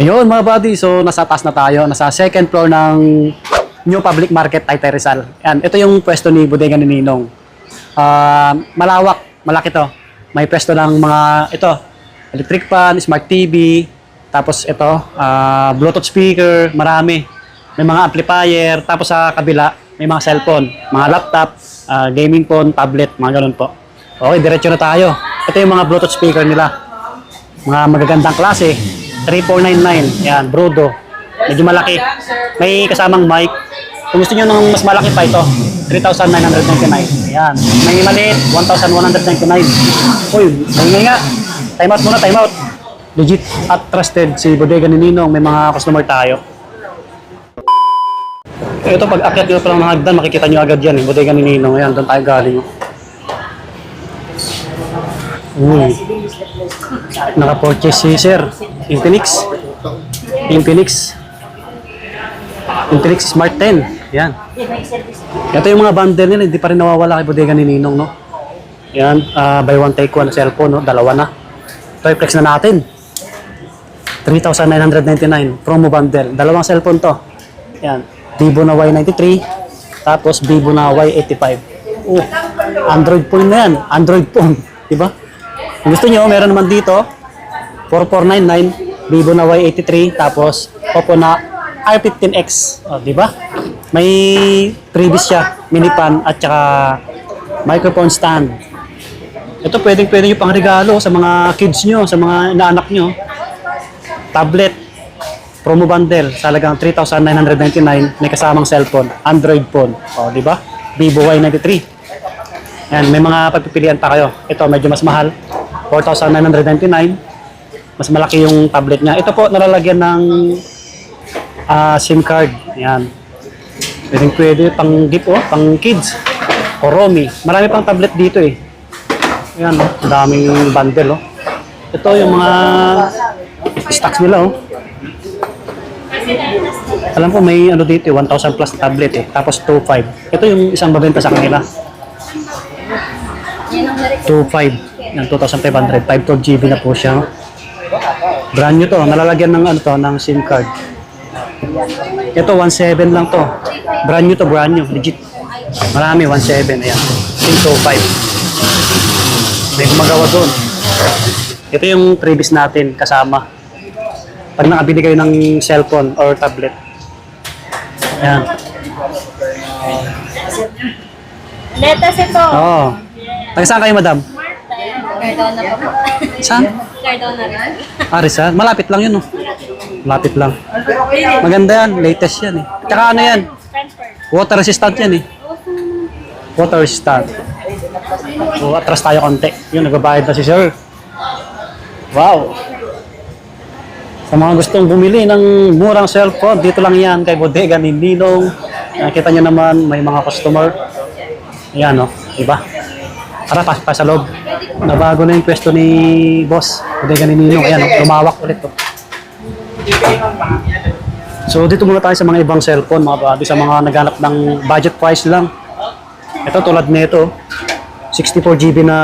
Ayun mga buddy, so nasa taas na tayo. Nasa second floor ng New Public Market Taytay Rizal. Yan, ito yung pwesto ni Bodega ni Ninong. Ah, malawak, malaki to. May pwesto ng mga, ito, electric fan, smart TV, tapos ito, ah, Bluetooth speaker, marami. May mga amplifier, tapos sa kabila, may mga cellphone, mga laptop, ah, gaming phone, tablet, mga ganun po. Okay, diretso na tayo. Ito yung mga Bluetooth speaker nila mga magagandang klase 3499 yan Brodo medyo malaki. May kasamang mic. Kung gusto nyo ng mas malaki pa ito 3,999 yan. May maliit 1,199 uy maingay nga. Time out muna time out. Legit at trusted si Bodega ni Ninong. May mga customer tayo. Ito pag akyat nyo pa ng hagdan makikita nyo agad yan eh. Bodega ni Ninong. Yan doon tayo galing Uy. Naka-purchase si Sir. Infinix. Infinix. Infinix Smart 10. Yan. Ito yung mga bundle nila, hindi pa rin nawawala kay bodega ni Ninong, no? Yan, ah, buy one take one cellphone, no? Dalawa na. Ito i-flex na natin. 3,999 promo bundle. Dalawang cellphone to. Yan. Vivo na Y93, tapos Vivo na Y85. Oh, Android phone na yan. Android phone. Diba? Kung gusto nyo, meron naman dito, 4499, Vivo na Y83, tapos Oppo na R15X. O, di ba? May previous siya, mini pan at saka microphone stand. Ito pwedeng pwede nyo pang regalo sa mga kids nyo, sa mga inaanak nyo. Tablet, promo bundle, sa halagang 3,999, may kasamang cellphone, Android phone. O, di ba? Vivo Y93. Yan, may mga pagpipilian pa kayo. Ito, medyo mas mahal. 4,999. Mas malaki yung tablet niya. Ito po, nalalagyan ng ah, SIM card. Yan. Pwedeng pwede pang gift oh, pang kids. O Romy. Marami pang tablet dito eh. Ayan oh, daming bundle oh. Ito yung mga stocks nila oh. Alam ko may ano dito eh, 1,000 plus tablet eh. Tapos 2,500. Ito yung isang mabenta sa kanila. 2,500. Yan, 2,500. 512 GB na po siya. Brand new to. Nalalagyan ng ano to, ng SIM card. Ito, 1,700 lang to. Brand new to, brand new. Legit. Marami, 1,700. Ayan. SIM 2,500. May gumagawa doon. Ito yung previous natin kasama. Pag nakabili kayo ng cellphone or tablet. Ayan. Letas ito. Oo. Taga saan kayo, madam? Cardona pa po. Saan? Cardona rin. Ah, Rizal. Malapit lang yun, oh. Malapit lang. Maganda yan. Latest yan, eh. Tsaka ano yan? Water resistant yan, eh. Water resistant. So, atras tayo konti. Yun, nagbabayad na si sir. Wow. Sa mga gustong bumili ng murang cellphone, dito lang yan kay Bodega ni Ninong. Nakita nyo naman, may mga customer. Ayan, oh. Diba? Tara, pasok tayo sa loob. Nabago na yung pwesto ni boss. Bodega ni Ninong. Ayan. Lumawak ulit, oh. So dito muna tayo sa mga ibang cellphone mga buddy, sa mga naghanap ng budget price lang. Ito tulad nito, 64 GB na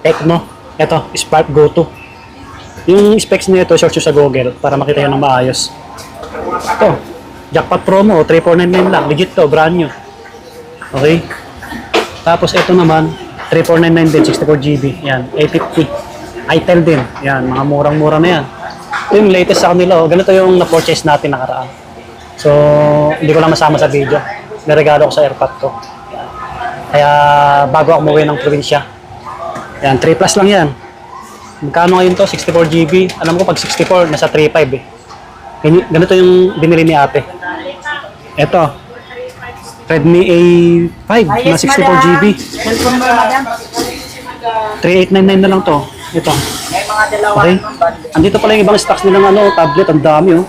Tecno. Ito, Spark Go 2. Yung specs nito, search nyo sa Google para makita yun ng maayos. Ito, Jackpot Promo, 3499 lang. Legit to, brand new. Okay? Tapos ito naman, 3499 din, 64 GB. Yan, 850. Itel din. Yan, mga murang-mura na yan. Ito yung latest sa kanila. Oh. Ganito yung na-purchase natin nakaraan. So, hindi ko lang masama sa video. Niregalo ko sa airpot ko. Kaya bago ako umuwi ng probinsya. Yan, 3 plus lang yan. Magkano ngayon to? 64 GB. Alam ko pag 64, nasa 3.5 eh. Ganito yung binili ni ate. Ito. Redmi A5 na 64 GB. Cellphone mo, madam? 3899 na lang to. Ito. May mga dalawa Okay. Andito pala yung ibang stocks nilang ano, tablet, ang dami oh.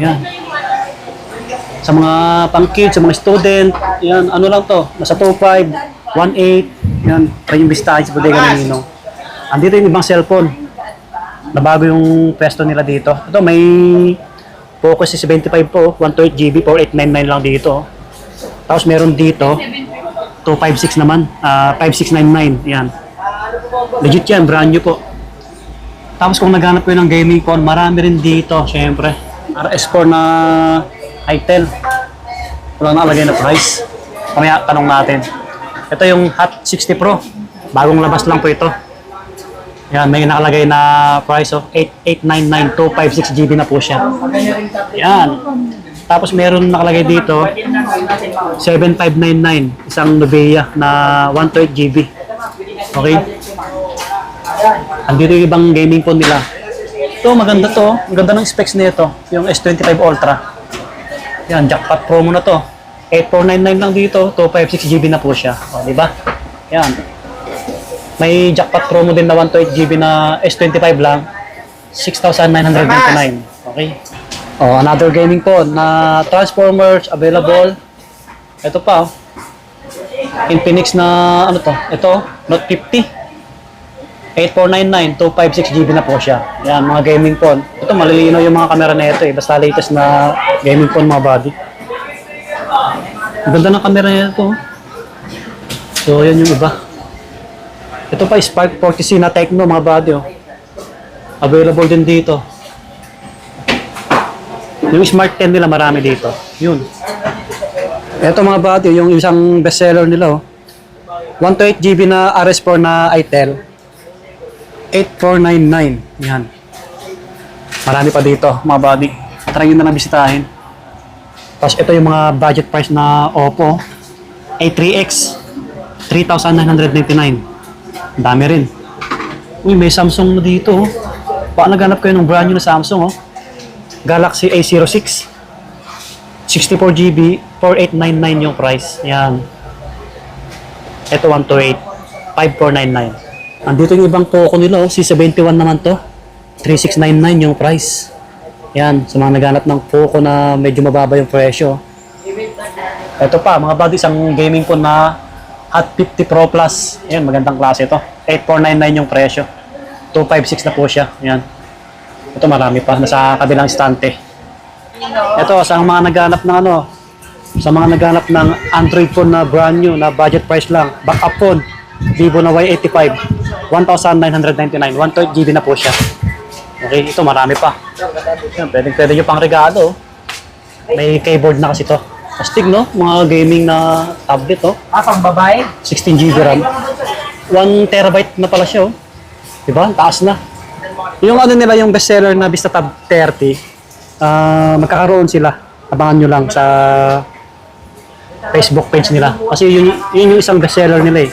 Yan. Sa mga pang kids, sa mga student, yan, ano lang to, nasa 2.5, 1.8, yan, try yung Vista sa bodega ng Ninong. Andito yung ibang cellphone. Nabago yung pwesto nila dito. Ito, may Focus is 75 po, 128 GB, 4899 lang dito. Tapos meron dito, 256 naman, ah 5699, yan. Legit yan, brand new po. Tapos kung naghanap kayo ng gaming phone, marami rin dito, syempre. RS4 na Itel. Walang nakalagay na price. Mamaya tanong natin. Ito yung Hot 60 Pro. Bagong labas lang po ito. Yan, may nakalagay na price of 8899 256 GB na po siya. Yan. Tapos meron nakalagay dito 7599 isang Nuvia na 128 GB. Okay? Andito yung ibang gaming phone nila. Ito, maganda to. Ang ganda ng specs nito. Yung S25 Ultra. Yan, jackpot promo na to. 8499 lang dito. 256 GB na po siya. O, di ba? Yan. May jackpot promo din na 128 GB na S25 lang. 6,999. Okay? Oh, another gaming phone na Transformers available. Ito pa oh. Infinix na ano to? Ito, Note 50. 8499, 256 GB na po siya. Yan, mga gaming phone. Ito, malilino yung mga camera na ito eh. Basta latest na gaming phone mga body. Ang ganda ng camera na ito. oh. So, yan yung iba. Ito pa, Spark 40C na Tecno mga body. Oh. Available din dito. Yung Smart 10 nila marami dito. Yun. Ito mga body, yung isang bestseller nila. Oh. 128 GB na RS4 na Itel. 8499. Yan. Marami pa dito, mga body. Try nyo na lang bisitahin. Tapos ito yung mga budget price na Oppo. A3X. 3,999. Ang Dami rin. Uy, may Samsung na dito. Oh. Baka naghanap kayo ng brand new na Samsung. Oh. Galaxy A06. 64GB, 4899 yung price. Yan. Ito 128, 5499. Andito yung ibang Poco nila, oh. C71 naman to. 3699 yung price. Yan, sa mga naghanap ng Poco na medyo mababa yung presyo. Ito pa, mga buddy, isang gaming phone na Hot 50 Pro Plus. Yan, magandang klase ito. 8499 yung presyo. 256 na po siya. Yan. Ito marami pa, nasa kabilang istante. Ito, sa mga naghanap ng ano, sa mga naghanap ng Android phone na brand new, na budget price lang, backup phone, Vivo na Y85, 1,999, 128 GB na po siya. Okay, ito marami pa. Yan, pwede, pwede nyo pang regalo. May keyboard na kasi to. Astig, no? Mga gaming na tablet, oh. Ah, pang babae? 16 GB RAM. 1 terabyte na pala siya, oh. Diba? Taas na. Yung ano nila, yung bestseller na Vista Tab 30, ah magkakaroon sila. Abangan nyo lang sa Facebook page nila. Kasi yun, yun yung isang bestseller nila eh.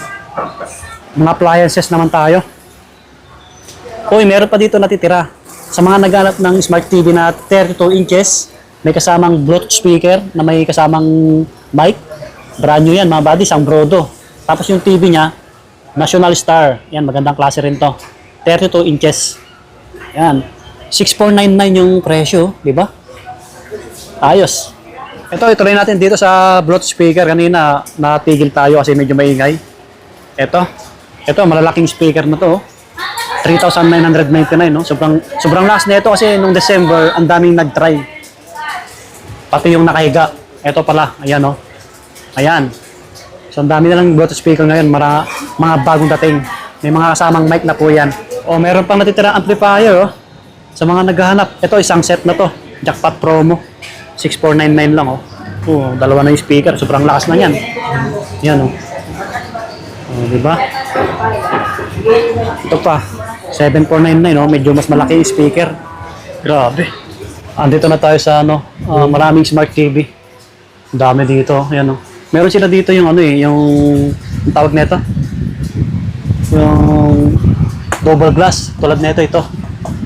Mga appliances naman tayo. Uy, meron pa dito natitira. Sa mga naghanap ng Smart TV na 32 inches, may kasamang Bluetooth speaker na may kasamang mic. Brand new yan, mga buddies, ang Brodo. Tapos yung TV niya, National Star. Yan, magandang klase rin to. 32 inches. Yan. 6499 yung presyo, di ba? Ayos. Ito, ituloy natin dito sa Bluetooth speaker. Kanina, natigil tayo kasi medyo maingay. Ito. Ito, malalaking speaker na to. oh. 3,999, no? Sobrang, sobrang last na ito kasi nung December, ang daming nag-try. Pati yung nakahiga. Ito pala, ayan, oh. Ayan. So, ang dami na lang Bluetooth speaker ngayon. Mara, mga bagong dating. May mga kasamang mic na po yan. O, meron pang natitira amplifier, oh. Sa mga naghahanap. Ito, isang set na to. Jackpot promo. 6499 lang, oh. Oh, dalawa na yung speaker. Sobrang lakas na yan. Yan, oh. Oh, di ba? Ito pa. 7499, oh. Medyo mas malaki yung speaker. Grabe. Andito na tayo sa ano, ah, maraming smart TV. Dami dito. Ayan, oh. Meron sila dito yung ano eh, yung, yung tawag nito. Yung double glass. Tulad nito ito.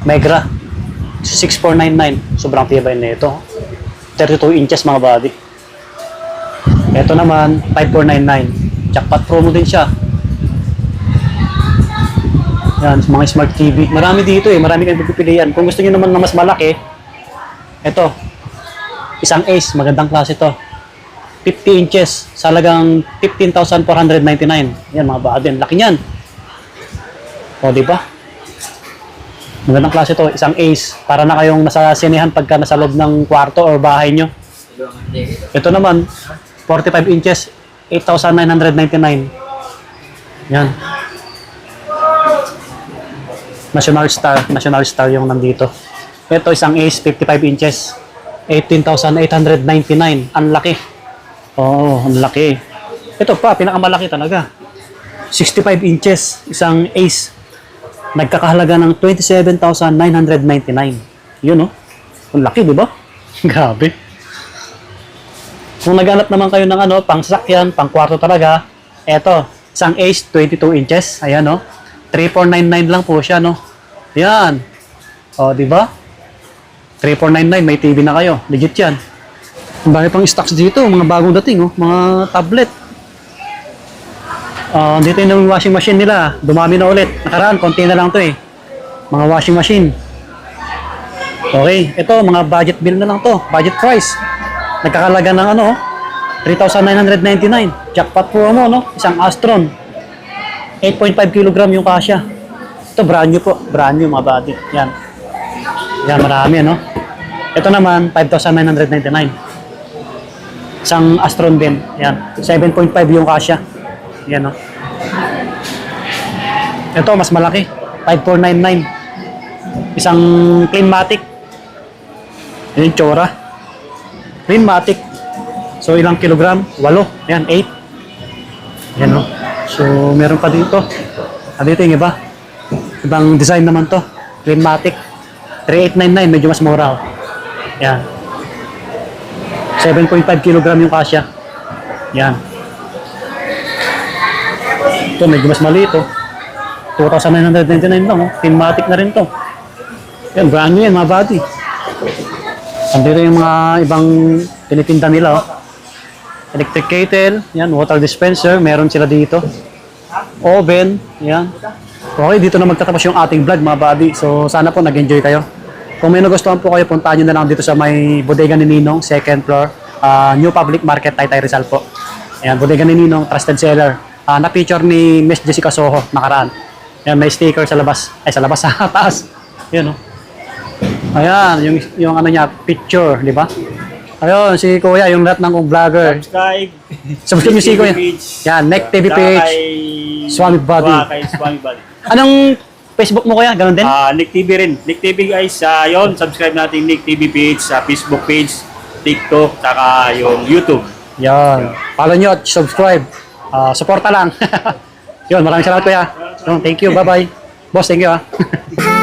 Megra. 6499. Sobrang tibay na ito. 32 inches mga body. Ito naman, 5499. Jackpot promo din siya. Yan, mga smart TV. Marami dito eh, marami kayong pagpipilian. Kung gusto niyo naman na mas malaki, ito, isang ace, magandang klase to. 50 inches, salagang 15,499. Yan mga ang laki niyan. O, di ba? Magandang klase to, isang ace. Para na kayong nasa sinehan pagka nasa loob ng kwarto or bahay nyo. Ito naman, 45 inches, 8,999. Yan. National Star. National Star yung nandito. Ito isang Ace 55 inches. 18,899. Ang laki. Oo, ang laki. Ito pa, pinakamalaki talaga. 65 inches. Isang Ace. Nagkakahalaga ng 27,999. Yun oh. Ang laki, di ba? Grabe. Kung naghanap naman kayo ng ano, pang sasakyan, pang kwarto talaga, eto, isang Ace 22 inches. Ayan oh. 3499 lang po siya, no? Yan. O, di ba? 3499, may TV na kayo. Legit yan. Ang dami pang stocks dito, mga bagong dating, oh. Mga tablet. Ah, dito yung washing machine nila. Dumami na ulit. Nakaraan, konti na lang to eh. Mga washing machine. Okay, ito, mga budget bill na lang to. Budget price. Nagkakalaga ng ano, 3,999. Jackpot po ano, no? Isang Astron. 8.5 kilogram yung kasya. Ito, brand new po. Brand new, mga body. Yan. Yan, marami, no? Ito naman, 5,999. Isang Astron din. Yan. 7.5 yung kasya. Yan, no? Ito, mas malaki. 5,499. Isang Cleanmatic. Yan yung tsura. Cleanmatic. So, ilang kilogram? 8. Yan, 8. Yan, no? So, meron pa dito. Ah, dito yung iba. Ibang design naman to. Cleanmatic. 3899, medyo mas mura. Oh. Yan. 7.5 kilogram yung kasya. Yan. Ito, medyo mas maliit oh. 2,999 lang oh. Cleanmatic na rin to. Yan, brand new yan, mga body. Andito yung mga ibang tinitinda nila oh. Electric kettle, yan, water dispenser, meron sila dito. Oven, yan. Okay, dito na magtatapos yung ating vlog mga buddy. So, sana po nag-enjoy kayo. Kung may nagustuhan po kayo, puntahan nyo na lang dito sa may bodega ni Ninong, second floor, ah, New Public Market, Taytay Rizal po. Ayan, bodega ni Ninong, trusted seller. Ah, na-feature ni Miss Jessica Soho, nakaraan. Ayan, may sticker sa labas. Ay, sa labas, sa taas. Yan, oh. Ayan, yung, yung ano niya, picture, di ba? Ayun, si Kuya, yung lahat ng vlogger. Subscribe. Subscribe niyo si Kuya. page. Yan, Neck TV page. Kay... Swami Body. Kay Swami Body. Anong Facebook mo Kuya? Ganon din? Ah, Nick TV rin. Nick TV guys, ah, yon subscribe natin Nick TV page sa Facebook page, TikTok, saka yung YouTube. Yan. Follow nyo at subscribe. Ah, suporta lang. Yun, maraming salamat Kuya. Yun, Thank you. Bye-bye. Boss, thank you ah.